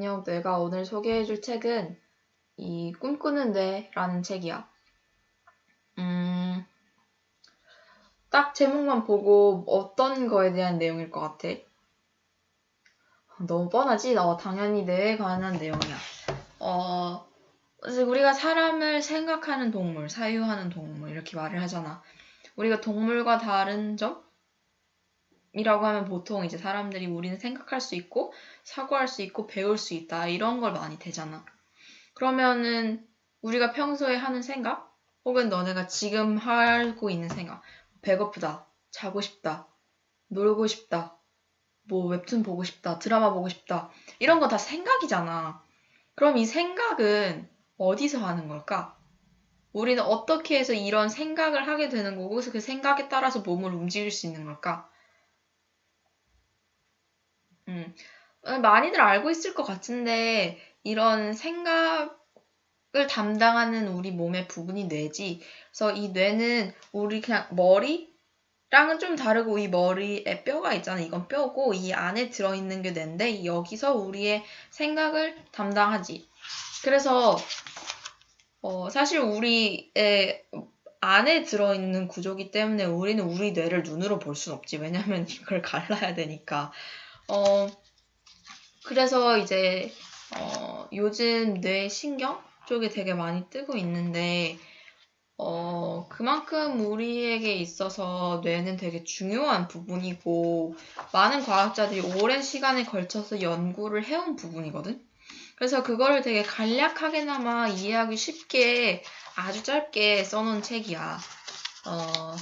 안녕. 내가 오늘 소개해줄 책은 이 꿈꾸는 데라는 책이야. 음, 딱 제목만 보고 어떤 거에 대한 내용일 것 같아? 너무 뻔하지? 나 당연히 뇌에 관한 내용이야. 어, 우리가 사람을 생각하는 동물, 사유하는 동물 이렇게 말을 하잖아. 우리가 동물과 다른 점? 이라고 하면 보통 이제 사람들이 우리는 생각할 수 있고 사고할 수 있고 배울 수 있다 이런 걸 많이 대잖아. 그러면은 우리가 평소에 하는 생각 혹은 너네가 지금 하고 있는 생각 배고프다 자고 싶다 놀고 싶다 뭐 웹툰 보고 싶다 드라마 보고 싶다 이런 거 다 생각이잖아. 그럼 이 생각은 어디서 하는 걸까? 우리는 어떻게 해서 이런 생각을 하게 되는 거고 그 생각에 따라서 몸을 움직일 수 있는 걸까? 음, 어, 많이들 알고 있을 것 같은데 이런 생각을 담당하는 우리 몸의 부분이 뇌지. 그래서 이 뇌는 우리 그냥 머리랑은 좀 다르고 이 머리에 뼈가 있잖아. 이건 뼈고 이 안에 들어있는 게 뇌인데 여기서 우리의 생각을 담당하지. 그래서 어, 사실 우리의 안에 들어있는 구조기 때문에 우리는 우리 뇌를 눈으로 볼 순 없지. 왜냐면 이걸 갈라야 되니까. 어, 그래서 이제, 어, 요즘 뇌 신경 쪽에 되게 많이 뜨고 있는데, 어, 그만큼 우리에게 있어서 뇌는 되게 중요한 부분이고, 많은 과학자들이 오랜 시간에 걸쳐서 연구를 해온 부분이거든? 그래서 그거를 되게 간략하게나마 이해하기 쉽게 아주 짧게 써놓은 책이야. 어,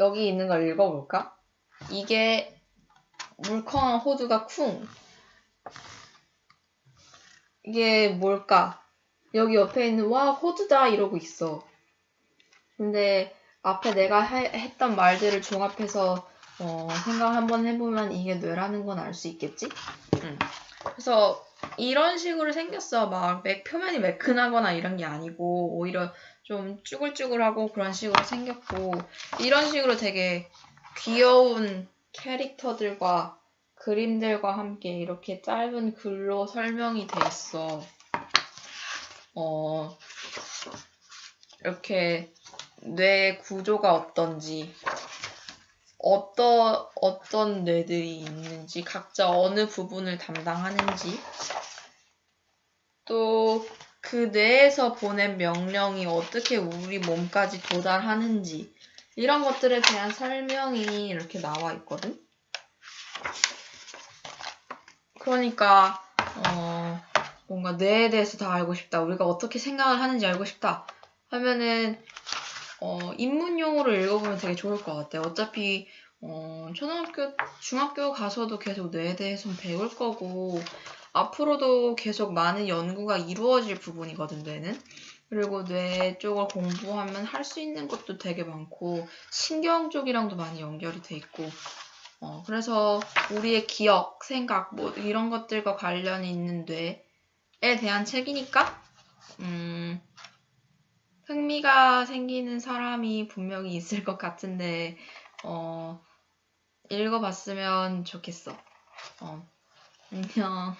여기 있는 걸 읽어볼까? 이게 물컹한 호두가 쿵. 이게 뭘까? 여기 옆에 있는 와 호두다 이러고 있어. 근데 앞에 내가 해, 했던 말들을 종합해서 어, 생각 한번 해보면 이게 뇌라는 건 알 수 있겠지? 응. 그래서 이런 식으로 생겼어. 막 맥, 표면이 매끈하거나 이런 게 아니고 오히려 좀 쭈글쭈글하고 그런 식으로 생겼고 이런 식으로 되게 귀여운 캐릭터들과 그림들과 함께 이렇게 짧은 글로 설명이 돼 있어. 어, 이렇게 뇌 구조가 어떤지, 어떤, 어떤 뇌들이 있는지, 각자 어느 부분을 담당하는지, 또 그 뇌에서 보낸 명령이 어떻게 우리 몸까지 도달하는지, 이런 것들에 대한 설명이 이렇게 나와 있거든. 그러니까 어, 뭔가 뇌에 대해서 다 알고 싶다. 우리가 어떻게 생각을 하는지 알고 싶다. 하면은 어, 입문용으로 읽어보면 되게 좋을 것 같아요. 어차피 어, 초등학교, 중학교 가서도 계속 뇌에 대해서 배울 거고 앞으로도 계속 많은 연구가 이루어질 부분이거든, 뇌는. 그리고 뇌 쪽을 공부하면 할 수 있는 것도 되게 많고 신경 쪽이랑도 많이 연결이 돼 있고 어, 그래서 우리의 기억, 생각 뭐 이런 것들과 관련이 있는 뇌에 대한 책이니까 음, 흥미가 생기는 사람이 분명히 있을 것 같은데 어, 읽어봤으면 좋겠어. 어, 안녕.